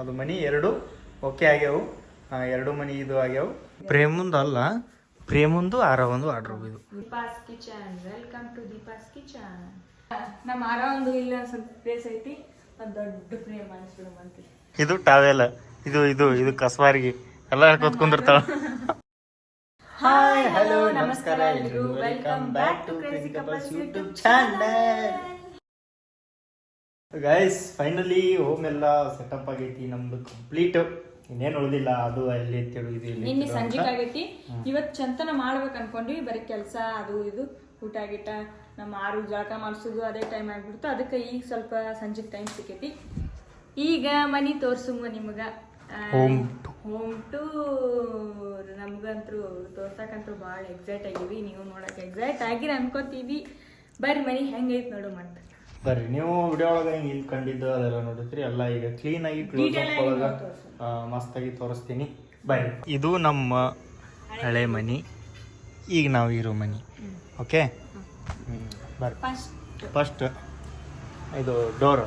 ಅದು ಮನಿ ಎರಡು ಓಕೆ ಆಗ್ಯಾವು. ಎರಡು ಮನಿ ಇದು ಆಗ್ಯಾವು. ಪ್ರೇಮಂದು ಅಲ್ಲ ಪ್ರೇಮಂದು ಆರ ಒಂದು ಆರ್ಡರ್ ಇದು. Deepa's kitchen welcome to Deepa's kitchen. ನಮ್ಮ ಆರ ಒಂದು ಇಲ್ಲ ಸ್ವಲ್ಪ ಪ್ಲೇಸ್ ಐತಿ. ಒಂದು ದೊಡ್ಡ ಪ್ರೇಮ ಅನಿಸ್ಬಿಡು ಮಂತಿ ಇದು ಟಾವೆಲ್ ಇದು ಇದು ಇದು ಕಸ್ವಾರಿಗೆ ಎಲ್ಲ ಕೂತ್ಕೊಂಡಿರ್ತಾವ ಹಾಯ್ ಹಲೋ ನಮಸ್ಕಾರ ಎಲ್ರಿಗೂ. Welcome back to crazy couples YouTube channel guys finally home ಎಲ್ಲ ಸೆಟಪ್ ಆಗೈತಿ ನಮ್ದು ಕಂಪ್ಲೀಟ್ ಇನ್ನೇನು ಉಳಿದಿಲ್ಲ ಅದು ಅಲ್ಲಿ ಇದು ಇಲ್ಲಿ ನಿನ್ನೆ ಅಂತ. ಆಗೈತಿ ಇವತ್ ಚಂತನ ಮಾಡ್ಬೇಕು ಅನ್ಕೊಂಡ್ವಿ ಬರೀ ಕೆಲಸ ಅದು ಇದು ಊಟ ಗೀಟ ನಮ್ಮ ಆರು ಜಳಕ ಮಾಡಿಸೋದು ಅದೇ ಟೈಮ್ ಆಗ್ಬಿಡ್ತು. ಅದಕ್ಕೆ ಈಗ ಸ್ವಲ್ಪ ಸಂಜೆ ಟೈಮ್ ಸಿಕ್ಕೈತಿ. ಈಗ ಮನಿ ತೋರ್ಸುಮ ನಿಮಗ. Home ಹೋಮ್ ಟು ನಮ್ಗಂತೂ ತೋರ್ಸಕ್ಕಂತೂ ಭಾಳ ಎಕ್ಸೈಟ್ ಆಗೀವಿ. ನೀವು ನೋಡಕ್ ಎಕ್ಸೈಟ್ ಆಗಿರ ಅನ್ಕೋತೀವಿ. ಬರ್ರಿ ಮನಿ ಹೆಂಗೈತ್ ನೋಡು ಮತ್ತೆ ಬರ್ರಿ ನೀವು ವಿಡಿಯೋ ಒಳಗೆ ಹಿಂಗೆ ಇಲ್ಲಿ ಕಂಡಿದ್ದು ಅದೆಲ್ಲ ನೋಡಿದ್ರಿ ಎಲ್ಲ ಈಗ ಕ್ಲೀನ್ ಆಗಿ ಕ್ಲೋಸ್ ಒಳಗೆ. ಮಸ್ತಾಗಿ ತೋರಿಸ್ತೀನಿ. ಬರ್ರಿ. ಇದು ನಮ್ಮ ಹಳೆ ಮನಿ ಈಗ ನಾವು ಇರೋ ಮನಿ. ಓಕೆ ಬರ್ರಿ. ಫಸ್ಟ್ ಇದು ಡೋರ್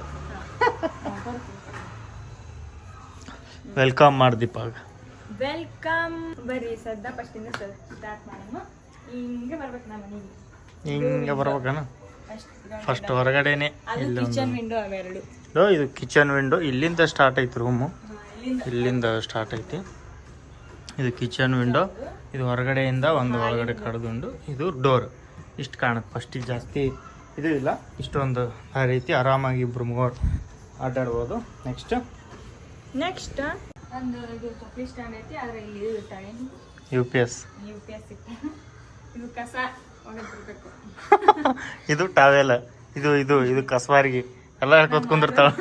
ವೆಲ್ಕಮ್ ಮಾಡ್ದಿಪ್ಪ ವೆಲ್ಕಮ್ ಬರ್ರಿ ಸದ್ದ ಫಸ್ಟ್ ಇಂದ ಸ್ಟಾರ್ಟ್ ಮಾಡೋಣ ಹಿಂಗೆ ಬರ್ಬೇಕು ನಮ್ಮ ಮನೆಗೆ. ಹಿಂಗೆ ಬರ್ಬೇಕನ? ಫಸ್ಟ್ ಹೊರಗಡೆನೆ ಕಿಚನ್ ವಿಂಡೋ ಅವೆರಡು ಇದು ಕಿಚನ್ ವಿಂಡೋ ಇಲ್ಲಿಂದ ಸ್ಟಾರ್ಟ್ ಐತಿ ರೂಮು ಇಲ್ಲಿಂದ ಸ್ಟಾರ್ಟ್ ಐತಿ ಇದು ಕಿಚನ್ ವಿಂಡೋ ಇದು ಹೊರಗಡೆಯಿಂದ ಒಂದು ಒಳಗಡೆ ಕಡ್ದುಂಡು ಇದು ಡೋರ್ ಇಷ್ಟು ಕಾಣುತ್ತೆ. ಫಸ್ಟಿಗೆ ಜಾಸ್ತಿ ಇದು ಇಲ್ಲ. ಇಷ್ಟೊಂದು ಆ ರೀತಿ ಆರಾಮಾಗಿ ಇಬ್ರು ಮೂವರು ಆಟಾಡ್ಬೋದು. ನೆಕ್ಸ್ಟ್ ನೆಕ್ಸ್ಟ್ ಒಂದು ಇದು ಚಪ್ಪಲಿ ಸ್ಟ್ಯಾಂಡ್ ಐತಿ. ಆದ್ರೆ ಇಲ್ಲಿ ಇದು ಇರ್ತಾಳೆ U P S U P S ಇದು ಕಸ. ಇದು ಟಾವೆಲ್ ಇದು ಇದು ಇದು ಕಸ್ವಾರಿಗೆ ಎಲ್ಲ ಕೂತ್ಕೊಂಡಿರ್ತಾವ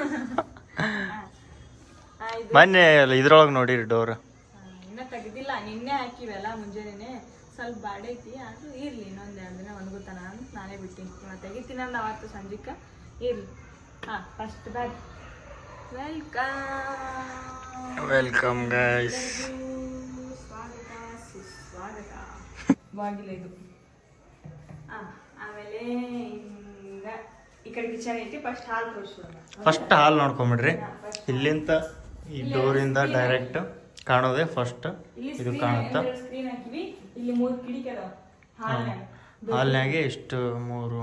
ಮೊನ್ನೆ ಇದ್ರೊಳಗೆ ನೋಡಿರಿ ಡೋರ್. ಬಾಗಿಲ ಇನ್ನ ತೆಗ್ದಿಲ್ಲ. ನಿನ್ನೆ ಹಾಕಿವೆಲ್ಲ ಮುಂಜಾನೆ ಸ್ವಲ್ಪ ಬಾಡೈತಿ ಆದ್ರೂ ಇರ್ಲಿ ಇನ್ನೊಂದ್ ಎರಡು ದಿನ ಒಣಗುತ್ತಾನ ಅಂತ ನಾನೇ ಬಿಟ್ಟಿನಿ. ಇವಾಗ ತೆಗಿತೀನಿ ಅಂದ ಅವತ್ತು ಸಂಜಿಕ. ಇರ್ಲಿ. ಹಾ first bag welcome welcome guys ಸ್ವಾಗತ ಸುಸ್ವಾಗತ. ಬಾಗಿಲು ಇದು. ಆಮೇಲೆ ಹಿಂಗ ಈ ಕಡೆ ಕಿಚನ್ ಐತಿ ಫಸ್ಟ್ ಹಾಲ್ ತೋರಿಸ್ಬಿಡೋಣ ಫಸ್ಟ್ ಹಾಲ್ ನೋಡ್ಕೊಂಬಿಡ್ರಿ. ಇಲ್ಲಿಂದ ಈ ಡೋರಿಂದ ಡೈರೆಕ್ಟ್ ಕಾಣೋದೆ ಫಸ್ಟ್ ಇದು ಕಾಣುತ್ತ. ಸ್ಕ್ರೀನ್ ಹಾಕಿವಿ. ಇಲ್ಲಿ ಮೂರು ಕಿಡಿಕೆ ಅದಾವ. ಹಾಲ್ನ್ಯಾಗ. ಹಾಲ್ನಾಗೆ ಎಷ್ಟು ಮೂರು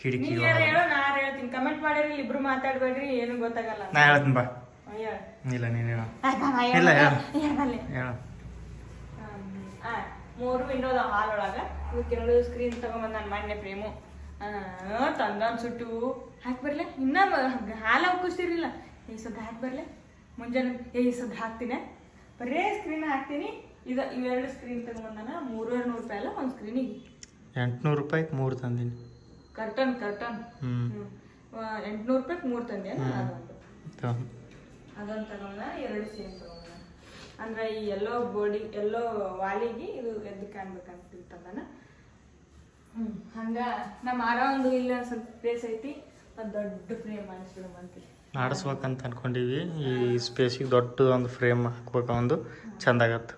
ಕಿಟಕಿ ಹೇಳೋ ನಾ ಹೇಳ್ತೀನಿ. ಕಮೆಂಟ್ ಮಾಡಿರಿ ಇಬ್ರು ಮಾತಾಡ್ಬೇಡ್ರಿ ಏನು ಗೊತ್ತಾಗಲ್ಲ. ನಾ ಹೇಳ್ತೀನಿ ಬಾ. ಇಲ್ಲ ನೀನು ಹೇಳ. ಇಲ್ಲ, ಹೇಳು. ಹೇಳು. ಮೂರು ವಿಂಡೋ ಅದಾವ ಹಾಲ್ ಒಳಗ ಇವಕ್ಕೆರಡು ಸ್ಕ್ರೀನ್ ತಗೊಂಬಂದ ನಾನು ಮೊನ್ನೆ ಪ್ರೇಮು. ತಂದಾನ್ ಸುಟ್ಟು. ಹಾಕಿ ಬರ್ಲೆ? ಇನ್ನ ಹಾಲು ಹಾಕಿಸ್ತಿರ್ಲಿಲ್ಲ ಈ ಸದ ಹಾಕಿ ಬರ್ಲೆ? ಮುಂಜಾನೆ ಏ ಈ ಸದ್ ಹಾಕ್ತೀನಿ? ಬರೇ ಸ್ಕ್ರೀನ್ ಹಾಕ್ತೀನಿ. ಇದು ಇವೆರಡು ಸ್ಕ್ರೀನ್ ತಗೊಂಬಂದಾನ ಮೂರುವರೆ ನೂರು ರೂಪಾಯಿ ಅಲ್ಲ ಒಂದು ಸ್ಕ್ರೀನಿಗೆ ಎಂಟ್ನೂರು ರೂಪಾಯಿಗೆ ಮೂರು ತಂದೀನಿ. Curtain curtain. ಎಂಟ್ನೂರು ರೂಪಾಯಿ ಮೂರು ತಂದೆ ಅದೊಂದು ಅದೊಂದು ತಗೊಂಡ ಎರಡು ಸೇಮ್ ತಗೊಂಡ ಅಂದ್ರೆ ಈ ಎಲ್ಲೋ ಬೋಡಿ ಎಲ್ಲೋ ವಾಲಿಗೆ ಇದು ಎದ್ದು ಕಾಣ್ಬೇಕಂತ ಇರ್ತದನ ಹ್ಮ್ ಹಂಗ ನಮ್ಮ ಆರ ಒಂದು ಇಲ್ಲ ಸ್ವಲ್ಪ ಪ್ಲೇಸ್ ಐತಿ ಅದು ದೊಡ್ಡ ಫ್ರೇಮ್ ಅನಿಸ್ಬಿಡು ಮಂತಿ ಮಾಡಿಸ್ಬೇಕಂತ ಅನ್ಕೊಂಡಿವಿ ಈ ಸ್ಪೇಸಿಗೆ ದೊಡ್ಡ ಒಂದು ಫ್ರೇಮ್ ಹಾಕ್ಬೇಕು ಒಂದು ಚಂದ ಆಗತ್ತೆ.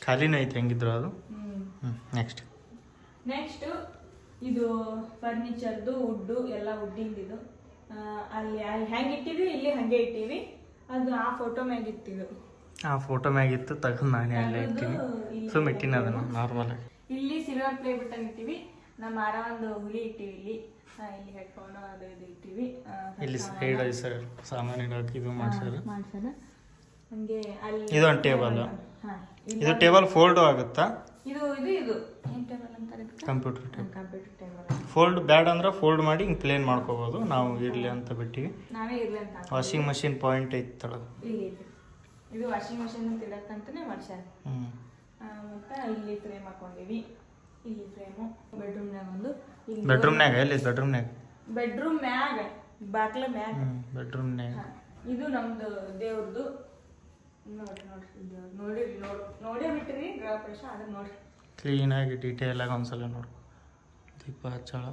ಖಾಲಿನ ಐತೆ ಹೆಂಗಿದ್ರು ಅದು? ನೆಕ್ಸ್ಟ್ ನೆಕ್ಸ್ಟ್ ಇದು ಫರ್ನಿಚರ್ದು ವುಡ್ಡು ಎಲ್ಲ ವುಡ್ಡಿಂದಿದು ಅಲ್ಲಿ ಅಲ್ಲಿ ಹೆಂಗೆ ಇಟ್ಟಿವಿ ಇಲ್ಲಿ ಹಂಗೆ ಇಟ್ಟಿವಿ ಅದು ಆ ಫೋಟೋ ಮ್ಯಾಗ ಇಟ್ಟಿದ್ದು. ಆ ಫೋಟೋ ಮ್ಯಾಗಿತ್ತು ತಗೊಂಡು ನಾನೇ ಅಲ್ಲೇ ಇರ್ತೀನಿ. ಸುಮ್ ಅದನ್ನ. ನಾರ್ಮಲ್. ಆಗಿ ಇಲ್ಲಿ ಸಿಲ್ವರ್ ಪ್ಲೇ ಬಟನ್ ಇಟ್ಟಿವಿ. ನಮ್ಮ ಆರ ಒಂದು ಹುಲಿ ಇಟ್ಟಿವಿ ಇಲ್ಲಿ. ಆ, ಇಲ್ಲಿ ಹೆಡ್ಫೋನ್ ಅದು ಇದು ಇಟ್ಟಿವಿ. ಆ, ಇಲ್ಲಿ ಸೈಡ್ ಸರ್ ಸಾಮಾನು ಇಡೋಕೆ ಇದು ಮಾಡ್ಸಾರ ಮಾಡ್ಸೋಣ ಹಂಗೆ ಅಲ್ಲಿ ಇದು ಒಂದು ಟೇಬಲ್ ಹಾ ಇದು ಟೇಬಲ್ ಫೋಲ್ಡ್ ಆಗುತ್ತಾ? ಇದು ಇದು ಇದು. ಏನ್ ಟೇಬಲ್ ಅಂತಾರೆ computer table computer table fold ಬ್ಯಾಡ್ ಅಂದ್ರೆ ಫೋಲ್ಡ್ ಮಾಡಿ ಹಿಂಗೆ ಪ್ಲೇನ್ ಮಾಡ್ಕೋಬೋದು. ನಾವು ಇರಲಿ ಅಂತ ಬಿಟ್ಟಿವಿ. ನಾವೇ ಇರ್ಲಿ ಅಂತ. ವಾಷಿಂಗ್ ಮಷಿನ್ ಪಾಯಿಂಟ್ ಐತಿ ತಳಗ ಇಲ್ಲಿ ಇದೆ. ಇದು ವಾಷಿಂಗ್ ಮಿಷಿನ್ ಅಂತ ಇಡಕ್ಕಂತಾನೆ ಮಾಡ್ಸ್ಯಾರ. ಮತ್ತೆ ಇಲ್ಲಿ ಫ್ರೇಮ್ ಹಾಕೊಂಡಿವಿ. ಇಲ್ಲಿ ಫ್ರೇಮು ಬೆಡ್ರೂಮ್ನಾಗ ಒಂದು ಇಲ್ಲಿ ಬೆಡ್ರೂಮ್ನಾಗ ಎಲ್ಲಿ? ಬೆಡ್ರೂಮ್ನಾಗ ಬೆಡ್ರೂಮ್ ಮ್ಯಾಗ ಬಾಕ್ಲ ಮ್ಯಾಗ. ಬೆಡ್ರೂಮ್ನಾಗ. ಇದು ನಮ್ದು ದೇವ್ರದ್ದು ನೋಡ್ರಿ ನೋಡ್ರಿ ನೋಡಿರಿ ನೋಡ್ ನೋಡೇ ಬಿಟ್ಟಿರಿ ಗೃಹ ಪ್ರವೇಶ ಅದನ್ನ ನೋಡ್ರಿ. ಕ್ಲೀನಾಗಿ ಡೀಟೇಲಾಗಿ ಒಂದ್ಸಲ ನೋಡ್ಕೊ. ದೀಪ ಹಚ್ಚಳ.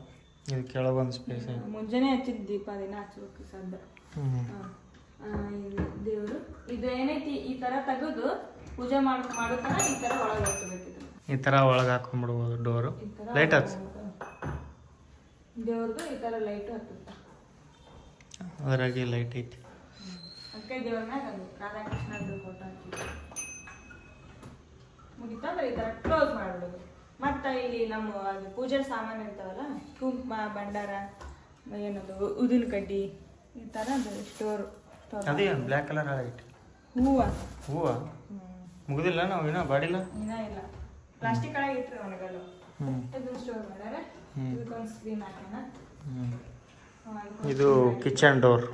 ಇದು ಕೆಳಗೊಂದು ಸ್ಪೇಸ್ ಮುಂಜಾನೆ ಹಚ್ಚಿದ ದೀಪ ದಿನ ಹಚ್ಬೇಕು ಸದ್ದ. ಹ್ಞೂ ದೇವ್ರು. ಇದು ಏನೈತಿ? ಈ ತರ ತೆಗೆದು ಪೂಜೆ ಮಾಡೋ ಈ ತರ ಒಳಗೆ ಹಾಕಬೇಕು ಈ ತರ ಒಳಗೆ ಹಾಕೊಂಡ್ಬಿಡ್ಬೋದು ಡೋರು. ತರ ಲೈಟ್ ಹಚ್ಚ ದೇವ್ರದ್ದು ಈ ತರ ಲೈಟ್ ಹತ್ತುತ್ತ. ಅದ್ರಾಗೆ ಲೈಟ್ ಐತಿ. ಅಕ್ಕ ದೇವ್ರ ಮ್ಯಾಗ ಅದು ರಾಧಾಕೃಷ್ಣದ್ದು ಫೋಟೋ ಹಾಕಿ ಮುಗಿತಾ ಈ ಥರ ಕ್ಲೋಸ್ ಮಾಡ್ಬಿಡೋದು ಮತ್ತು ಇಲ್ಲಿ ನಮ್ಮ ಅದು ಪೂಜೆ ಸಾಮಾನು ಇರ್ತಾವಲ್ಲ ಕುಂಕುಮ ಭಂಡಾರ ಏನದು ಉದಿನ ಕಡ್ಡಿ ಈ ಥರ ಸ್ಟೋರ್ ಅದೇ ಬ್ಲ್ಯಾಕ್ ಕಲರ್ ಐತಿ ಹೂವು. ಹೂವ? ಮುಗಿದಿಲ್ಲ ನಾವು ಏನೋ ಬಾಡಿಲ್ಲ? ಇನ್ನ ಇಲ್ಲ. ಪ್ಲಾಸ್ಟಿಕ್ ಒಳಗೆ ಇಟ್ರಿ ಒಣಗಲು. ಹ್ಞೂ ಇದನ್ನ ಸ್ಟೋರ್ ಮಾಡ್ಯಾರ ಹ್ಮ್. ಇದಕ್ಕೊಂದು ಸ್ಕ್ರೀನ್ ಹಾಕೋಣ. ಹ್ಞೂ ಹಾ, ಅದಕ್ಕೊಂದ್ ಇದು ಕಿಚನ್ ಡೋರ್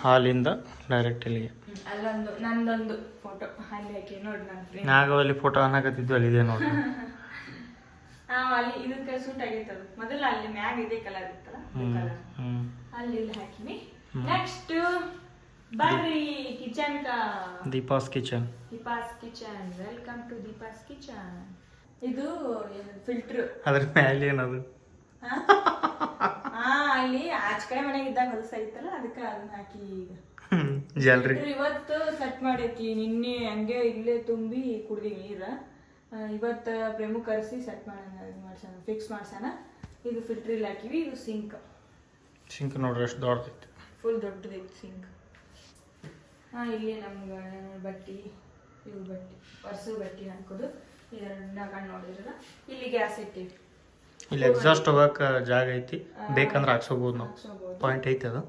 ಹಾಲಿಂದ ಡೈರೆಕ್ಟ್ ಇಲ್ಲಿಗೆ. ಅಲ್ಲೊಂದು ನಂದೊಂದು ಫೋಟೋ ಅಲ್ಲಿ ಹಾಕಿ ನೋಡಿ ನನ್ನ ಫ್ರೆಂಡ್ ನಾಗವಲ್ಲಿ ಫೋಟೋ ಅನ್ನಕತ್ತಿದ್ದು ಅಲ್ಲಿ ಇದೆ ನೋಡಿ. ಹಾ ಅಲ್ಲಿ ಇದಕ್ಕೆ ಸೂಟ್ ಆಗೈತೆ ಅದು ಮೊದಲ ಅಲ್ಲಿ ಮ್ಯಾಗ ಇದೇ ಕಲರ್ ಇತ್ತಲ್ಲ ಹ್ಞೂ ಕಲರ್ ಹ್ಞೂ ಅಲ್ಲಿ ಇಲ್ಲಿ ಹಾಕಿವಿ ನೆಕ್ಸ್ಟ್ ಬರ್ರಿ kitchen Deepa's kitchen Deepa's kitchen welcome to Deepa's kitchen ಇದು ಫಿಲ್ಟರ್ ಅದ್ರ ಮೇಲೆ ಏನದು? ಹಾ? ಅಲ್ಲಿ ಆಚ ಕಡೆ ಮನೆಗೆ ಇದ್ದಾಗ ಹೊಲಸ ಐತಲ್ಲ ಅದಕ್ಕೆ ಅದನ್ನ ಹಾಕಿ ಜಲ್ರಿ. ಇವತ್ತು ಸೆಟ್ ಮಾಡೈತಿ ನಿನ್ನೆ ಹಂಗೆ ಇಲ್ಲೇ ತುಂಬಿ ಕುಡ್ದಿ ನೀರ. ಇವತ್ತು ಪ್ರೇಮು ಕರೆಸಿ ಸೆಟ್ ಮಾಡೋಣ ಇದು ಮಾಡ್ಸೋಣ ಫಿಕ್ಸ್ ಮಾಡ್ಸೋಣ. ಇದು ಫಿಲ್ಟ್ರಿಲ್ ಹಾಕಿವಿ ಇದು ಸಿಂಕ್ ಸಿಂಕ್ ನೋಡ್ರಿ ಎಷ್ಟು ದೊಡ್ಡದೈತಿ ಫುಲ್ ದೊಡ್ಡದೈತಿ ಸಿಂಕ್ ಹಾ ಇಲ್ಲಿ ನಮ್ಗೆ ಬಟ್ಟಿ ಇವು ಬಟ್ಟಿ ಪರ್ಸು ಬಟ್ಟಿ ಹಾಕೋದು. ಇದನ್ನ ನೋಡಿದ್ರಲ್ಲ ಇಲ್ಲಿ ಗ್ಯಾಸ್ ಇಟ್ಟಿವಿ. ಇಲ್ಲಿ ಎಕ್ಸಾಸ್ಟ್ ಹೋಗಕ್ಕೆ ಜಾಗ ಐತಿ. ಬೇಕಂದ್ರೆ ಹಾಕ್ಸೋಬೋದು ನಾವು. ಪಾಯಿಂಟ್ ಐತಿ ಅದು.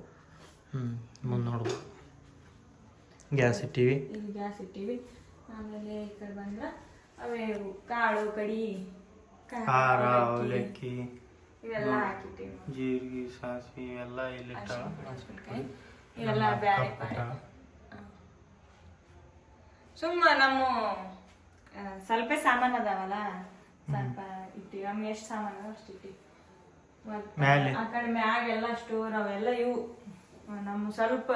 ಹ್ಞೂ ಮುಂದೆ ನೋಡ್ಬೋದು. ಗ್ಯಾಸ್ ಇಟ್ಟಿವಿ. ಇಲ್ಲಿ ಗ್ಯಾಸ್ ಇಟ್ಟಿವಿ. ಆಮೇಲೆ ಈ ಕಡೆ ಬಂದ್ರೆ ಅವೇ ಕಾಳು ಕಡಿ ಖಾರ, ಅವಲಕ್ಕಿ, ಇವೆಲ್ಲ ಹಾಕಿಟ್ಟಿವಿ. ನೋಡಿ. ಜೀರಿಗೆ ಸಾಸಿವೆ ಇವೆಲ್ಲ ಇಲ್ಲಿ ಇವೆಲ್ಲ ಬ್ಯಾರೆ ಸುಮ್ಮ ನಮ್ಮ ಸ್ವಲ್ಪ ಸಾಮಾನು ಅದಾವಲ್ಲ? ಸ್ವಲ್ಪ ಇಟ್ಟಿವಿ. ನಮ್ಗೆ ಎಷ್ಟು ಸಾಮಾನು ಅದಾವ ಅಷ್ಟು ಇಟ್ಟಿವಿ. ಮ್ಯಾಲೆ? ಆ ಕಡೆ ಮ್ಯಾಗ ಎಲ್ಲ ಸ್ಟೋರ್ ಅವೆಲ್ಲ ಇವು ನಮ್ಮ ಸ್ವಲ್ಪ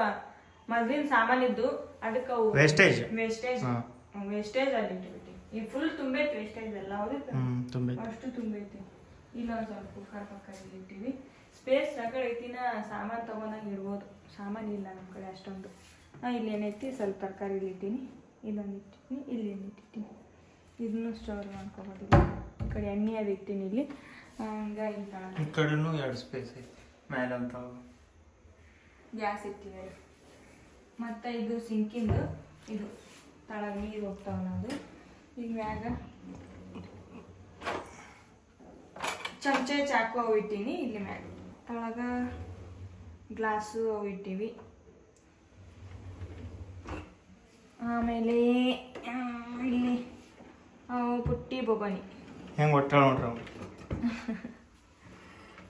ಮೊದ್ಲಿನ ಸಾಮಾನಿದ್ದು ಅದಕ್ಕೆ ಅವು ವೇಸ್ಟೇಜ್ ವೇಸ್ಟೇಜ್. ವೇಸ್ಟೇಜ್ ಅಲ್ಲಿ ಇಟ್ಬಿಟ್ಟಿ ಈ ಫುಲ್ ತುಂಬೈತಿ ವೇಸ್ಟೇಜ್ ಎಲ್ಲ ಹ್ಞೂ ಅಷ್ಟು ತುಂಬೈತಿ. ಇಲ್ಲೊಂದು ಸ್ವಲ್ಪ ಕುಕ್ಕರ್ ಪಕ್ಕ ಇಲ್ಲಿ ಇಟ್ಟಿವಿ. ಸ್ಪೇಸ್ ಸಕಡೆ ಕಡೆ ಐತಿನ ಸಾಮಾನು ತಗೊಂಡಾಗ ಇಡ್ಬೋದು ಸಾಮಾನು ಇಲ್ಲ ನಮ್ಮ ಕಡೆ ಅಷ್ಟೊಂದು. ಹಾಂ ಇಲ್ಲಿ ಏನೈತಿ ಸ್ವಲ್ಪ ತರಕಾರಿ ಇಲ್ಲಿ ಇಟ್ಟೀನಿ. ಇಲ್ಲೊಂದು ಇಟ್ಟಿರ್ತೀನಿ ಇಲ್ಲಿ ಇಟ್ಟಿನಿ ಇದನ್ನು ಸ್ಟೋರ್ ಮಾಡ್ಕೊಬೋದಿಲ್ಲ ಈ ಕಡೆ ಎಣ್ಣೆ ಅದು ಇಟ್ಟಿನಿ ಇಲ್ಲಿ. ಹಂಗಾಗಿ ಈ ಕಡೆನೂ ಎರಡು ಸ್ಪೇಸ್ ಐತಿ. ಮೇಲೆ ಅಂತ ಗ್ಯಾಸ್ ಇಟ್ಟಿದ್ದಾರೆ. ಮತ್ತು ಇದು ಸಿಂಕಿಂದು ಇದು ತಳಗ ನೀರು ಹೋಗ್ತಾವ ನಾವು ಈಗ ಮ್ಯಾಗ ಚಮಚೆ ಚಾಕು ಅವು ಇಟ್ಟೀನಿ ಇಲ್ಲಿ ಮ್ಯಾಗ. ತಳಗ ಗ್ಲಾಸು ಅವು ಇಟ್ಟಿವಿ. ಆಮೇಲೆ ಇಲ್ಲಿ ಪುಟ್ಟಿ ಬೊಗಣಿ ಹೆಂಗೆ ಒಟ್ಟಾಳ ನೋಡ್ರಿ.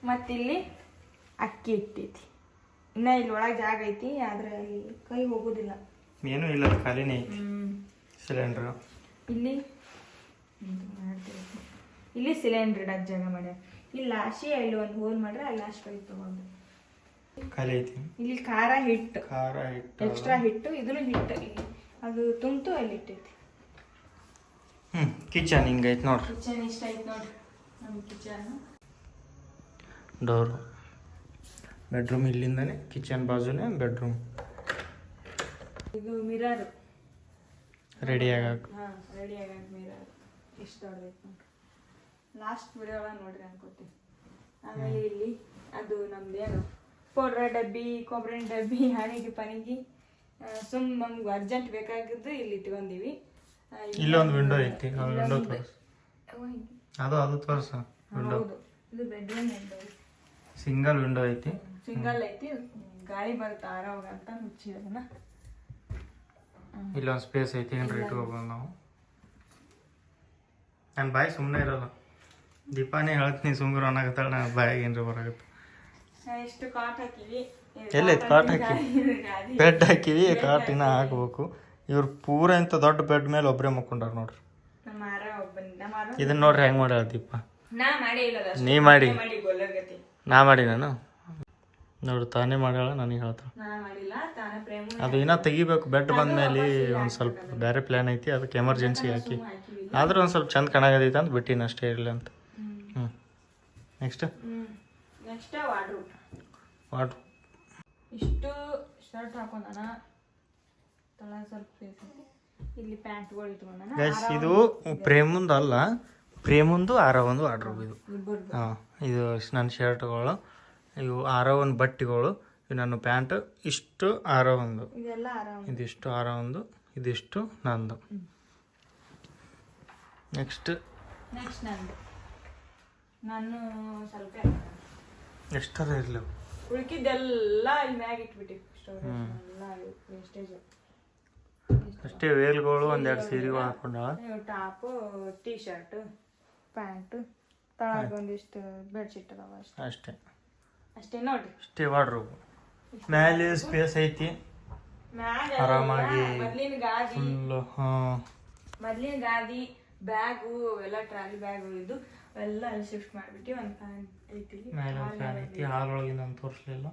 ಮತ್ತಿಲ್ಲಿ ಅಕ್ಕಿ ಇಟ್ಟೈತಿ. ಇನ್ನ ಇಲ್ಲಿ ಒಳಗೆ ಜಾಗ ಐತಿ ಆದ್ರೆ ಇಲ್ಲಿ ಕೈ ಹೋಗೋದಿಲ್ಲ. ಏನೂ ಇಲ್ಲ ಖಾಲಿನೇ ಐತಿ. ಸಿಲಿಂಡ್ರ್ ಇಲ್ಲಿ. ಇಲ್ಲಿ ಸಿಲಿಂಡರ್ ಇಡಕ್ಕೆ ಜಾಗ ಮಾಡ್ಯಾರ. ಇಲ್ಲಿ ಲಾಶಿ ಇಲ್ಲಿ ಒಂದು ಹೋಲ್ ಮಾಡ್ರೆ ಅಲ್ಲಿ ಲಾಸ್ಟ್ ಕೈ ತಗೊಂಡು. ಖಾಲಿ ಐತಿ. ಇಲ್ಲಿ ಖಾರ ಹಿಟ್ಟು. ಖಾರ ಹಿಟ್ಟು. ಎಕ್ಸ್ಟ್ರಾ ಹಿಟ್ಟು ಇದನ್ನು ಹಿಟ್ಟು ಇಲ್ಲಿ. ಅದು ತುಂಬ್ತು ಅಲ್ಲಿ ಇಟ್ಟೈತಿ ಹ್ಞೂ ಕಿಚನ್ ಹಿಂಗೈತೆ ನೋಡ್ರಿ. ಕಿಚನ್ ಇಷ್ಟ ಐತೆ ನೋಡ್ರಿ ನಮ್ಮ ಕಿಚನ್. ಡೋರು ಬೆಡ್ರೂಮ್ ಇಲ್ಲಿಂದನೇ ಕಿಚನ್ ಬಾಜುನೇ ಬೆಡ್ರೂಮ್ ಇದು ಮಿರರ್ ರೆಡಿ ಆಗಕ್ಕೆ. ಹಾ ರೆಡಿ ಆಗಕ್ಕೆ ಮಿರರ್ ಇಷ್ಟ ಹೊಡ್ಬೇಕು ನೋಡ್ರಿ. ಲಾಸ್ಟ್ ವಿಡಿಯೋ ನೋಡ್ರಿ ಅನ್ಕೋತೀನಿ. ಆಮೇಲೆ ಇಲ್ಲಿ ಅದು ನಮ್ದೇನು ಪೌಡ್ರ ಡಬ್ಬಿ ಕೊಬ್ಬರಿನ ಡಬ್ಬಿ ಹಣಿಗೆ ಪನಿಗೆ ಸುಮ್ ನಮ್ಗೆ ಅರ್ಜೆಂಟ್ ಬೇಕಾಗಿದ್ದು ಇಲ್ಲಿ ಇಟ್ಕೊಂಡಿವಿ. ಇಲ್ಲೊಂದು ವಿಂಡೋ ಐತಿ ಆ ವಿಂಡೋ ತೋರಿಸ್. ಅದು ಅದು ತೋರ್ಸ ವಿಂಡೋ ಹೌದು. ಇದು ಬೆಡ್ರೂಮ್ ವಿಂಡೋ ಸಿಂಗಲ್ ವಿಂಡೋ ಐತಿ. ಸಿಂಗಲ್ ಐತಿ ಗಾಳಿ ಬರುತ್ತೆ ಆರಾಮಾಗ ಅಂತ ಮುಚ್ಚಿ ಅದನ್ನ ಇಲ್ಲೊಂದು ಸ್ಪೇಸ್ ಐತಿ ಏನ್ರಿ ಇಟ್ಕೋಬೋದು ನಾವು. ನನ್ನ ಬಾಯಿ ಸುಮ್ಮನೆ ಇರಲ್ಲ. ದೀಪಾನೇ ಹೇಳ್ತೀನಿ ಸುಮ್ಮನೆ ಅನ್ನಕತ್ತಾಳ ನಾನು ಬಾಯಿಗೆ ಏನ್ರಿ ಬರಾಗತ್ತೆ ಎಷ್ಟು ಇಷ್ಟು ಕಾಟ್ ಹಾಕಿವಿ? ಎಲ್ಲೈತಿ ಕಾಟ್ ಹಾಕಿ. ಬೆಡ್ ಹಾಕಿವಿ ಕಾಟ್ ಇನ್ನ ಹಾಕ್ಬೇಕು. ಇವ್ರು ಪೂರ ಇಂಥ ದೊಡ್ಡ ಬೆಡ್ ಮೇಲೆ ಒಬ್ಬರೇ ಮಕ್ಕೊಂಡಾರ ನೋಡ್ರಿ. ಇದನ್ನ ನೋಡ್ರಿ ಹೆಂಗ್ ಮಾಡ್ಯಾಳ ದೀಪ. ನಾ ಮಾಡೇ ನೀ ಮಾಡಿ. ನಾನು? ನೋಡ್ರಿ ತಾನೇ ಮಾಡ್ಯಾಳ ನನಗೆ ಹೇಳ್ತಾಳ. ಅದು ಇನ್ನೂ ತೆಗಿಬೇಕು ಬೆಡ್ ಬಂದ್ಮೇಲೆ ಒಂದು ಸ್ವಲ್ಪ ಬೇರೆ ಪ್ಲ್ಯಾನ್ ಐತಿ ಅದಕ್ಕೆ ಎಮರ್ಜೆನ್ಸಿ ಹಾಕಿ. ಆದ್ರೂ ಒಂದು ಸ್ವಲ್ಪ ಚಂದ ಕಾಣಾಗದೈತೆ ಅಂತ ಬಿಟ್ಟಿನ ಅಷ್ಟೇ ಇರಲಿ ಅಂತ. ಹ್ಞೂ ನೆಕ್ಸ್ಟ್ ಹ್ಮ್. ನೆಕ್ಸ್ಟ್ ವಾಡ್ರು ವಾಟ್ರ್ ಇಷ್ಟು ಶರ್ಟ್ ಹಾಕೊಂಡಣ ತಳ ಸ್ವಲ್ಪ. ಇಲ್ಲಿ ಪ್ಯಾಂಟ್ಗಳು ಇಟ್ಕೊಂಡಣ ಗೈಸ್ ಇದು ಪ್ರೇಮಂದು ಅಲ್ಲ ಪ್ರೇಮಂದು ಆರ ಒಂದು ವಾರ್ಡ್ರೋಬ್ ಇದು. ಹಾಂ ಇದು ನನ್ನ ಶರ್ಟ್ಗಳು ಇವು ಆರ ಒಂದು ಬಟ್ಟೆಗಳು ಇವು ನನ್ನ ಪ್ಯಾಂಟ್ ಇಷ್ಟು ಆರ ಒಂದು. ಇದೆಲ್ಲ ಆರಾಮ್ ಇದಿಷ್ಟು ಆರ ಒಂದು ಇದಿಷ್ಟು ನಂದು. ನೆಕ್ಸ್ಟ್ ನೆಕ್ಸ್ಟ್ ನಂದು. ನಾನು ಸ್ವಲ್ಪ ಎಷ್ಟರ ಇರಲಿ? ಉಳ್ಕಿದ್ದೆಲ್ಲ ಇಲ್ಲಿ ಮ್ಯಾಗ ಇಟ್ಬಿಟ್ಟಿ ಸ್ಟೋರೇಜ್ ಎಲ್ಲ ವೇಸ್ಟೇಜ್ ಅಷ್ಟೇ ವೇಲ್ಗಳು ಒಂದೆರಡು ಸೀರೆಗಳು ಹಾಕೊಂಡಾಳ? ಟಾಪು ಟೀ ಶರ್ಟ್ ಪ್ಯಾಂಟ್ ತಳಗ ಒಂದಿಷ್ಟು ಬೆಡ್ಶೀಟ್ ಅದಾವ ಅಷ್ಟೇ. ಅಷ್ಟೇ. ಅಷ್ಟೇ ನೋಡ್ರಿ. ಅಷ್ಟೇ ವಾಡ್ರೋಬ್ ಮ್ಯಾಲೆ ಸ್ಪೇಸ್ ಐತಿ. ಆರಾಮಾಗಿ ಮೊದ್ಲಿನ ಗಾದಿ. ಫುಲ್ಲು ಹಾಂ. ಮೊದ್ಲಿನ ಗಾದಿ ಬ್ಯಾಗು ಅವೆಲ್ಲ ಟ್ರಾಲಿ ಬ್ಯಾಗು ಇದ್ದು ಅವೆಲ್ಲ ಅಲ್ಲಿ ಶಿಫ್ಟ್ ಮಾಡಿಬಿಟ್ಟು ಒಂದು ಫ್ಯಾನ್ ಐತಿ ಮೇಲೆ ಒಂದು ಫ್ಯಾನ್ ಐತಿ ಹಾಲೊಳಗೆ ನಾನು ತೋರಿಸ್ಲಿಲ್ಲ.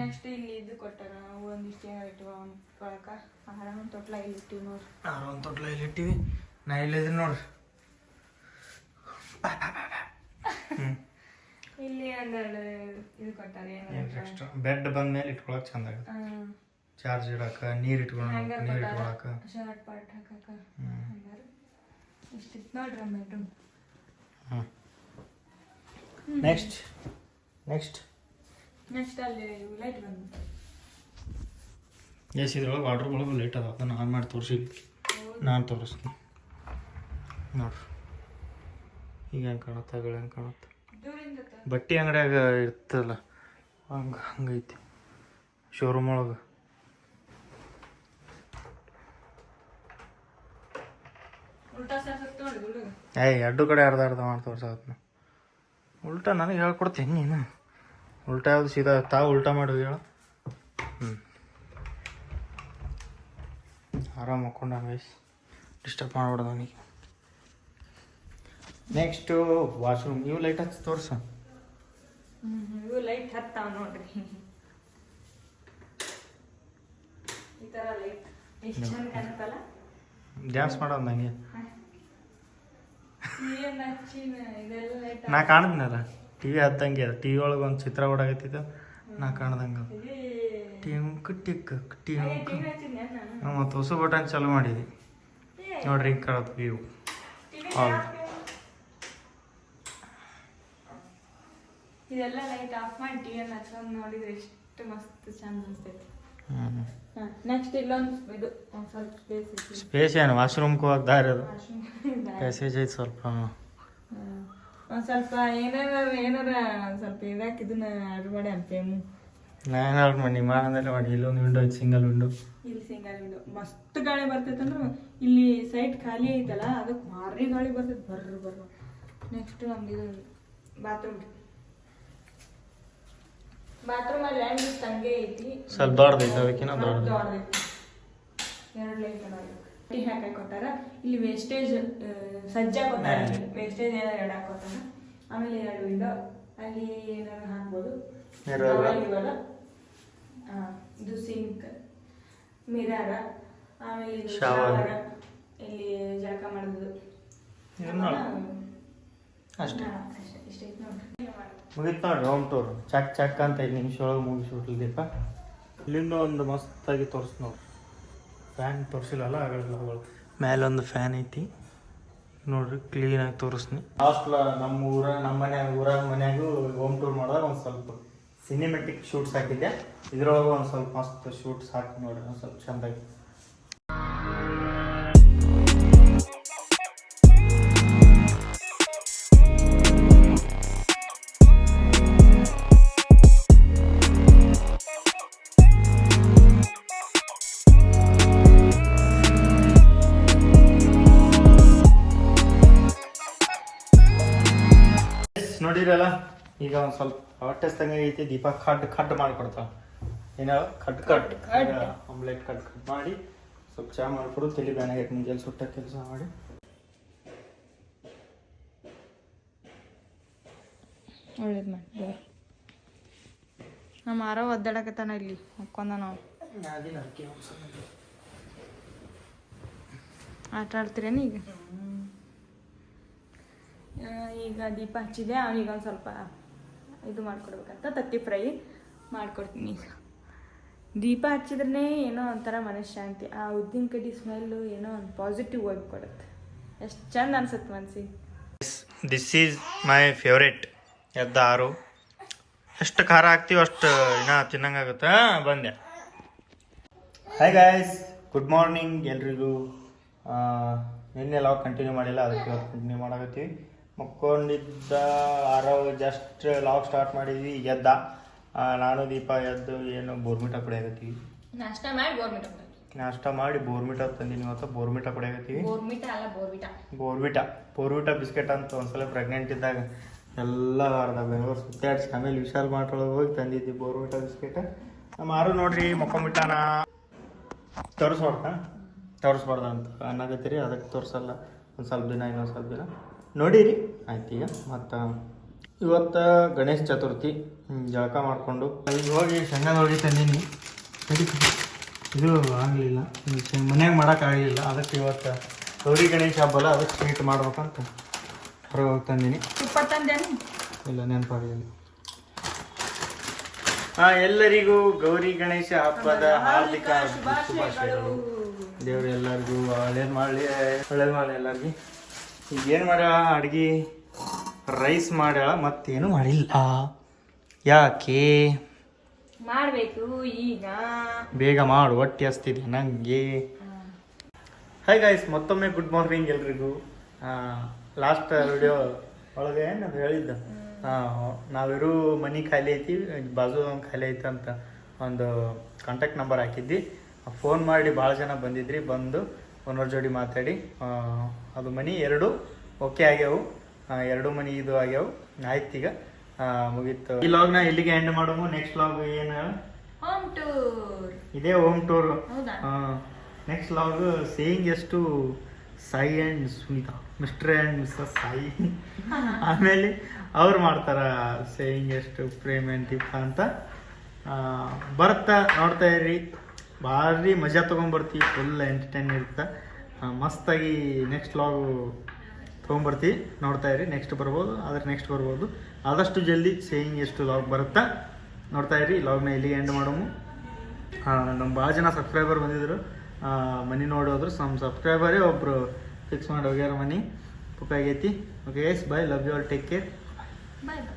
ನೆಕ್ಸ್ಟ್ ಇಲ್ಲಿ ಇದು ಕೊಟ್ಟಾರ ಒಂದಿಷ್ಟು ಏನೋ ಇಟ್ಟು ಕೊಳಕ. ಆರಾಮ ತೊಟ್ಲ ಇಲ್ಲಿ ಇಟ್ಟಿವಿ ನೋಡ್ರಿ. ಆರಾಮ ತೊಟ್ಲ ಇಲ್ಲಿ ಇಟ್ಟಿವಿ. ನಾ ಇಲ್ಲಿದ್ದೀನಿ ನೋಡ್ರಿ. ಇಲ್ಲಿ ಒಂದೆರಡು ಇದು ಕೊಟ್ಟಾರ ಏನು ಎಕ್ಸ್ಟ್ರಾ ಬೆಡ್ ಬಂದ ಮೇಲೆ ಇಟ್ಕೊಳಕ್ ಚಂದ ಆಗುತ್ತೆ. ಚಾರ್ಜ್ ಇಡಾಕ ನೀರು ಇಟ್ಕೊಳಕ ನೀರು ಇಟ್ಕೊಳಕ. ಶರ್ಟ್ ಪಾರ್ಟ್ ಹಾಕಕ ಇಷ್ಟಿತ್ತು ನೋಡ್ರಿ ಬೆಡ್ರೂಮ್ ಹ್ಞೂ ನೆಕ್ಸ್ಟ್ ನೆಕ್ಸ್ಟ್ ನೆಕ್ಸ್ಟ್ ಅಲ್ಲಿ ಲೈಟ್ ಬಂದು ಎಸ್ ಇದ್ರೊಳಗೆ ವಾಟ್ರ್ ಒಳಗೆ ಲೈಟ್ ಅದ ಅದನ್ನು ಆನ್ ಮಾಡಿ ತೋರಿಸಿ. ನಾನು ತೋರಿಸ್ತೀನಿ. ನೋಡ್ರಿ ಈಗ ಹೆಂಗೆ ಕಾಣುತ್ತೆ ಅಗಳ ಹೆಂಗೆ ಕಾಣುತ್ತೆ? ದೂರಿಂದ ಬಟ್ಟೆ ಅಂಗಡಿಯಾಗ ಇರ್ತದಲ್ಲ ಹಂಗೆ ಹಂಗೈತಿ ಶೋರೂಮ್ ಒಳಗೆ. ಉಲ್ಟಾ ಹುಡುಗ ಏಯ್ ಎರಡು ಕಡೆ ಅರ್ಧ ಅರ್ಧ ಮಾಡಿ ತೋರ್ಸತ್ನ ಉಲ್ಟಾ ನನಗೆ ಹೇಳ್ಕೊಡ್ತೀನಿ ನೀನು. ಉಲ್ಟಾ ಯಾವ್ದು ಸೀದಾ ತಾವು ಉಲ್ಟಾ ಮಾಡಿ ಹೇಳ. ಹ್ಞೂ ಆರಾಮ್ ಹಾಕೊಂಡ ವೈಸ್ ಡಿಸ್ಟರ್ಬ್ ಮಾಡ್ಬಾರ್ದು ನನಗೆ. ನೆಕ್ಸ್ಟು ವಾಶ್ರೂಮ್ ಇವು ಲೈಟ್ ಹಚ್ಚಿ ತೋರ್ಸ. ಇವು ಲೈಟ್ ಹತ್ತಾವ ನೋಡ್ರಿ. ಈ ತರ ಲೈಟ್ ಎಷ್ಟು ಚಂದ ಕಾಣುತ್ತಲ್ಲ? ಡ್ಯಾನ್ಸ್ ಮಾಡೋದು ನನಗೆ ಏನ್ ಹಚ್ಚಿನ ಇದೆಲ್ಲ ಲೈಟ್ ನಾ ಕಾಣದ್ನಲ್ಲ? ಟಿ ವಿ ಹತ್ತಂಗೆ ಅದ. ಟಿ ವಿ ಒಳಗೆ ಒಂದು ಚಿತ್ರ ಓಡಾಗತ್ತಿತ್ತು ನಾ ಕಾಣ್ದಂಗೆ ಟಿಂಕ್ ಟಿಕ್ ಟಿಂಕ್. ಟಿವಿ ಮತ್ತು ಹೊಸ ಬಟನ್ ಚಾಲು ಮಾಡಿದ್ವಿ ನೋಡ್ರಿ ಹಿಂಗೆ ಕಾಣತ್ ವ್ಯೂ ಹೌದು. ಇದೆಲ್ಲ ಲೈಟ್ ಆಫ್ ಮಾಡಿ ಟಿವಿಯನ್ನು ಹಚ್ಕೊಂಡು ನೋಡಿದ್ರೆ ಎಷ್ಟು ಮಸ್ತ್ ಚಂದ ಅನ್ಸ್ತೈತಿ. ನೆಕ್ಸ್ಟ್ ಇಲ್ಲೊಂದು ಇದು ಒಂದು ಸ್ವಲ್ಪ ಸ್ಪೇಸ್ ಐತಿ ಸ್ಪೇಸ್ ಏನು? ವಾಶ್ರೂಮ್ಗೆ ಹೋಗಕ್ಕೆ ದಾರಿ ಅದು. ಪ್ಯಾಸೇಜ್ ಐತೆ ಸ್ವಲ್ಪ ಒಂದು ಸ್ವಲ್ಪ ಏನಾರ ಏನಾರ ಒಂದ್ ಸ್ವಲ್ಪ ಇದಾಕ್ ಇದನ್ನ ಆರ್ಡರ್ ಮಾಡಿ ಅಂತೇಮು ನಾನು ಆರ್ಡರ್ ಮಾಡಿ ಅಂದ್ರೆ ಮಾಡಿ. ಇಲ್ಲೊಂದು ವಿಂಡೋ ಐತೆ ಸಿಂಗಲ್ ವಿಂಡೋ ಇಲ್ಲಿ ಸಿಂಗಲ್ ವಿಂಡೋ ಮಸ್ತ್ ಗಾಳಿ ಬರ್ತೈತೆ ಅಂದ್ರೆ ಇಲ್ಲಿ ಸೈಟ್ ಖಾಲಿ ಐತಲ್ಲ ಅದಕ್ಕೆ ಮಾರಿ ಗಾಳಿ ಬರ್ತೈತೆ. ಬರ್ರಿ ಬರ್ರಿ. ನೆಕ್ಸ್ಟ್ ನಮ್ದು ಇದು ಬಾತ್ರೂಮ್ ಬಾತ್ರೂಮ್ ಅಲ್ಲಿ ಹೆಂಗ್ ಐತಿ. ಸ್ವಲ್ಪ ದೊಡ್ಡದೈತಿ ಅದಕ್ಕಿಂತ ದೊಡ್ಡದು. ದೊಡ್ಡದೈತಿ. ಎರಡು ಲೈಟ್ ಟೀ ಹಾಕಿ ಕೊಟ್ಟಾರ ಇಲ್ಲಿ ವೇಸ್ಟೇಜ್ ಸಜ್ಜಾ ಕೊಟ್ಟಾರ ವೇಸ್ಟೇಜ್ ಏನಾರ ಎರಡು ಹಾಕೋತಾರ. ಆಮೇಲೆ ಎರಡು ವಿಂಡೋ ಅಲ್ಲಿ ಏನಾರ ಹಾಕ್ಬೋದು. ಆ, ಇದು ಸಿಂಕ್ ಮಿರರ್ ಆಮೇಲೆ. ಇಲ್ಲಿ ಜಳಕ ಮಾಡೋದು. ಅಷ್ಟೇ. ಮುಗೀತು ನೋಡ್ರಿ ಹೋಮ್ ಟೂರ್ ಚಕ್ ಚಕ್ ಅಂತ ಐದು ನಿಮಿಷ ಒಳಗೆ ಮುಗಿಸ್ಬಿಟ್ಲಿ ದೀಪ ಇಲ್ಲಿಂದ ಒಂದು ಮಸ್ತಾಗಿ ತೋರಿಸ್ ನೋಡ್ರಿ ಫ್ಯಾನ್ ತೋರಿಸಿಲ್ಲಲ್ಲ ಆಗಲ್ಲ ಮೇಲೆ ಒಂದು ಫ್ಯಾನ್ ಐತಿ. ನೋಡ್ರಿ ಕ್ಲೀನಾಗಿ ತೋರಿಸ್ನಿ. ಹಾಸ್ಟ್ಲ ನಮ್ಮ ಊರ ನಮ್ಮ ಮನ್ಯಾಗ ಊರಾಗ ಮನ್ಯಾಗೂ ಹೋಮ್ ಟೂರ್ ಮಾಡಿದಾಗ ಒಂದು ಸ್ವಲ್ಪ ಸಿನಿಮೆಟಿಕ್ ಶೂಟ್ಸ್ ಹಾಕಿದ್ದೆ. ಇದ್ರೊಳಗೆ ಒಂದು ಸ್ವಲ್ಪ ಮಸ್ತ್ ಶೂಟ್ಸ್ ಹಾಕಿ ನೋಡ್ರಿ ಒಂದು ಸ್ವಲ್ಪ ಚಂದಾಗಿ. ಈಗ ಒಂದು ಸ್ವಲ್ಪ ಹೊಟ್ಟೆಸ್ತಂಗ ಐತಿ ದೀಪ ಖಡ್ ಕಡ್ ಮಾಡ್ಕೊಡ್ತಾವ ಏನ ಖಡ್ ಕಟ್. ಆಮ್ಲೆಟ್ ಕಡ್ ಕಟ್ ಮಾಡಿ ಸ್ವಲ್ಪ ಚಾ ಮಾಡ್ಕೊಡು ತಲೆ ಬ್ಯಾನಾಗೈತೆ ಮುಂಜಾನೆ ಸುಟ್ಟ ಕೆಲಸ ಮಾಡಿ. ಒಳ್ಳೇದು ಮಾಡಿ ನಮ್ಮ ಆರೋ ಒದ್ದಾಡಕತ್ತಾನ ಇಲ್ಲಿ ಮಕ್ಕೊಂದ ನಾವು. ಆಟ ಆಡ್ತೀರೇನು ಈಗ? ಆ, ಈಗ ದೀಪ ಹಚ್ಚಿದೆ ಅವನಿಗೊಂದು ಸ್ವಲ್ಪ ಇದು ಮಾಡ್ಕೊಡ್ಬೇಕಂತ ತತ್ತಿ ಫ್ರೈ ಮಾಡ್ಕೊಡ್ತೀನಿ. ಈಗ ದೀಪ ಹಚ್ಚಿದ್ರೆ ಏನೋ ಒಂಥರ ಮನಃಶಾಂತಿ. ಆ ಉದ್ದಿನ ಕಡ್ಡಿ ಸ್ಮೆಲ್ಲು ಏನೋ ಒಂದು ಪಾಸಿಟಿವ್ ವೈಬ್ ಕೊಡುತ್ತೆ. ಎಷ್ಟು ಚಂದ ಅನ್ಸುತ್ತೆ ಮನ್ಸಿಗೆ ದಿಸ್ ಈಸ್ ಮೈ ಫೇವ್ರೇಟ್ ಎದ್ದ ಆರು. ಎಷ್ಟು ಖಾರ ಹಾಕ್ತೀವಿ ಅಷ್ಟು ಇನ್ನ ತಿನ್ನಂಗಾಗುತ್ತೆ ಬಂದೆ. ಹಾಯ್ ಗಾಯ್ಸ್ ಗುಡ್ ಮಾರ್ನಿಂಗ್ ಎಲ್ರಿಗೂ. ನಿನ್ನೆ ಲಾಗ್ ಕಂಟಿನ್ಯೂ ಮಾಡಿಲ್ಲ, ಅದಕ್ಕೆ ಇವತ್ತು ಕಂಟಿನ್ಯೂ ಮಾಡಕತ್ತೀವಿ. ಮಕ್ಕೊಂಡಿದ್ದ ಆರೋ ಜಸ್ಟ್ ಲಾಗ್ ಸ್ಟಾರ್ಟ್ ಮಾಡಿದ್ವಿ ಎದ್ದ. ನಾನು ದೀಪ ಎದ್ದು ಏನು ಬೋರ್ಮಿಟ ಕುಡಿಯಾಕತ್ತೀವಿ ನಾಷ್ಟ ಮಾಡಿ ಬೋರ್ಮಿಟ ನಾಷ್ಟ ಮಾಡಿ ಬೋರ್ಮಿಟ ತಂದಿನಿ ಇವತ್ತು ಬೋರ್ಮಿಟ ಕುಡಿಯಾಕತ್ತೀವಿ ಬೋರ್ಮಿಟ ಅಲ್ಲ ಬೋರ್ಮಿಟ ಬೋರ್ವಿಟ ಬೋರ್ವಿಟ ಬಿಸ್ಕೆಟ್ ಅಂತ ಒಂದ್ಸಲ ಪ್ರೆಗ್ನೆಂಟ್ ಇದ್ದಾಗ ಎಲ್ಲ ಅರ್ಧ ಬೆಂಗಳೂರು ಸುತ್ತಾಡ್ಸಿ ಆಮೇಲೆ ವಿಶಾಲ್ ಮಾಟ್ರೊಳಗೆ ಹೋಗಿ ತಂದಿದ್ವಿ ಬೋರ್ವಿಟ ಬಿಸ್ಕೆಟ್. ನಮ್ಮ ಆರು ನೋಡ್ರಿ ಮೊಕ್ಕೊಂಬಿಟ್ಟಾನ ತೋರಿಸ್ಬಾರ್ದ? ತೋರಿಸ್ಬಾರ್ದ ಅಂತ ಅನ್ನಾಗತ್ತೀರಿ ಅದಕ್ಕೆ ತೋರಿಸಲ್ಲ. ಒಂದು ಸ್ವಲ್ಪ ದಿನ ಇನ್ನೊಂದು ಸ್ವಲ್ಪ ದಿನ. ನೋಡಿರಿ. ಆಯ್ತು ಈಗ ಮತ್ತು ಇವತ್ತು ಗಣೇಶ ಚತುರ್ಥಿ. ಜಳಕ ಮಾಡಿಕೊಂಡು. ಈಗ ಹೋಗಿ ಶೇಂಗಾದ ಹೋಗಿ ತಂದೀನಿ. ಇದು ಆಗಲಿಲ್ಲ. ಮನ್ಯಾಗ ಮಾಡೋಕ್ಕಾಗಲಿಲ್ಲ ಅದಕ್ಕೆ ಇವತ್ತು ಗೌರಿ ಗಣೇಶ ಹಬ್ಬಲ್ಲ ಅದಕ್ಕೆ ಸ್ವೀಟ್ ಮಾಡ್ಬೇಕಂತ ಹೊರಗೆ ಹೋಗಿ ತಂದೀನಿ ಇಲ್ಲ ನೆನಪಾಗಲಿಲ್ಲ. ಹಾ ಎಲ್ಲರಿಗೂ ಗೌರಿ ಗಣೇಶ ಹಬ್ಬದ ಹಾರ್ದಿಕ ಶುಭಾಶಯಗಳು. ದೇವ್ರು ಎಲ್ಲರಿಗೂ ಒಳ್ಳೇದು ಮಾಡಲಿ ಒಳ್ಳೇದು ಮಾಡಲಿ ಎಲ್ಲರಿಗೂ. ಈಗ ಏನು ಮಾಡ್ಯಾಳ? ಅಡುಗೆ ರೈಸ್ ಮಾಡ್ಯಾಳ ಮತ್ತೇನು ಮಾಡಿಲ್ಲ. ಯಾಕೆ? ಮಾಡಬೇಕು ಈಗ. ಬೇಗ ಮಾಡು ಹೊಟ್ಟೆ ಹಸ್ತಿದೆ ನನಗೆ ಹಾಯ್ ಗಾಯ್ಸ್ ಮತ್ತೊಮ್ಮೆ ಗುಡ್ ಮಾರ್ನಿಂಗ್ ಎಲ್ರಿಗೂ. ಲಾಸ್ಟ್ ವಿಡಿಯೋ ಒಳಗೆ ಏನು ಹೇಳಿದ್ದ? ನಾವಿರು ಮನಿ ಖಾಲಿ ಐತಿ ಬಾಜು ಒಂದು ಖಾಲಿ ಐತೆ ಅಂತ ಒಂದು ಕಾಂಟ್ಯಾಕ್ಟ್ ನಂಬರ್ ಹಾಕಿದ್ದಿ ಫೋನ್ ಮಾಡಿ ಭಾಳ ಜನ ಬಂದಿದ್ರಿ ಬಂದು ಓನರ್ ಜೋಡಿ ಮಾತಾಡಿ. ಅದು ಮನಿ ಎರಡು ಓಕೆ ಆಗ್ಯಾವು. ಎರಡು ಮನಿ ಇದು ಆಗ್ಯಾವು. ಆಯ್ತು ಈಗ. ಮುಗೀತು. ಈ ಲಾಗ್ನ ಇಲ್ಲಿಗೆ ಎಂಡ್ ಮಾಡೋಮು? ನೆಕ್ಸ್ಟ್ ಲಾಗ್ ಏನು? ಹೋಮ್ ಟೂರ್ ಇದೇ ಹೋಮ್ ಟೂರ್ ಹೌದಾ? ನೆಕ್ಸ್ಟ್ ಲಾಗ್ ಸೇಯಿಂಗ್ ಎಷ್ಟು Sai and Sunita mister and mister Sai ಆಮೇಲೆ ಅವ್ರು ಮಾಡ್ತಾರ ಸೇಯಿಂಗ್ ಎಷ್ಟು ಪ್ರೇಮ್ ಆ್ಯಂಡ್ ದೀಪ ಅಂತ. ಬರ್ತಾ ನೋಡ್ತಾ ಇರ್ರಿ ಭಾರಿ ಮಜಾ ತೊಗೊಂಬರ್ತೀವಿ ಫುಲ್ ಎಂಟರ್ಟೈನ್ ಇರುತ್ತೆ. ಮಸ್ತಾಗಿ ನೆಕ್ಸ್ಟ್ ಲಾಗು ತೊಗೊಂಬರ್ತೀವಿ ನೋಡ್ತಾ ಇರಿ. ನೆಕ್ಸ್ಟ್ ಬರ್ಬೋದು ಆದ್ರೆ ನೆಕ್ಸ್ಟ್ ಬರ್ಬೋದು. ಆದಷ್ಟು ಜಲ್ದಿ ಸೇಯಿಂಗ್ ಎಷ್ಟು ಲಾಗ್ ಬರುತ್ತಾ ನೋಡ್ತಾ ಇರಿ. ಲಾಗ್ನ ಇಲ್ಲಿ ಎಂಡ್ ಮಾಡೋಮು. ನಮ್ಮ ಭಾಳ ಜನ ಸಬ್ಸ್ಕ್ರೈಬರ್ ಬಂದಿದ್ರು. ಆ, ಮನಿ ನೋಡೋದ್ರು ನಮ್ಮ ಸಬ್ಸ್ಕ್ರೈಬರೇ ಒಬ್ಬರು ಫಿಕ್ಸ್ ಮಾಡಿ ಹೋಗ್ಯಾರ ಮನಿ. ಬುಕ್ ಆಗೈತಿ okay yes bye love you all take care bye bye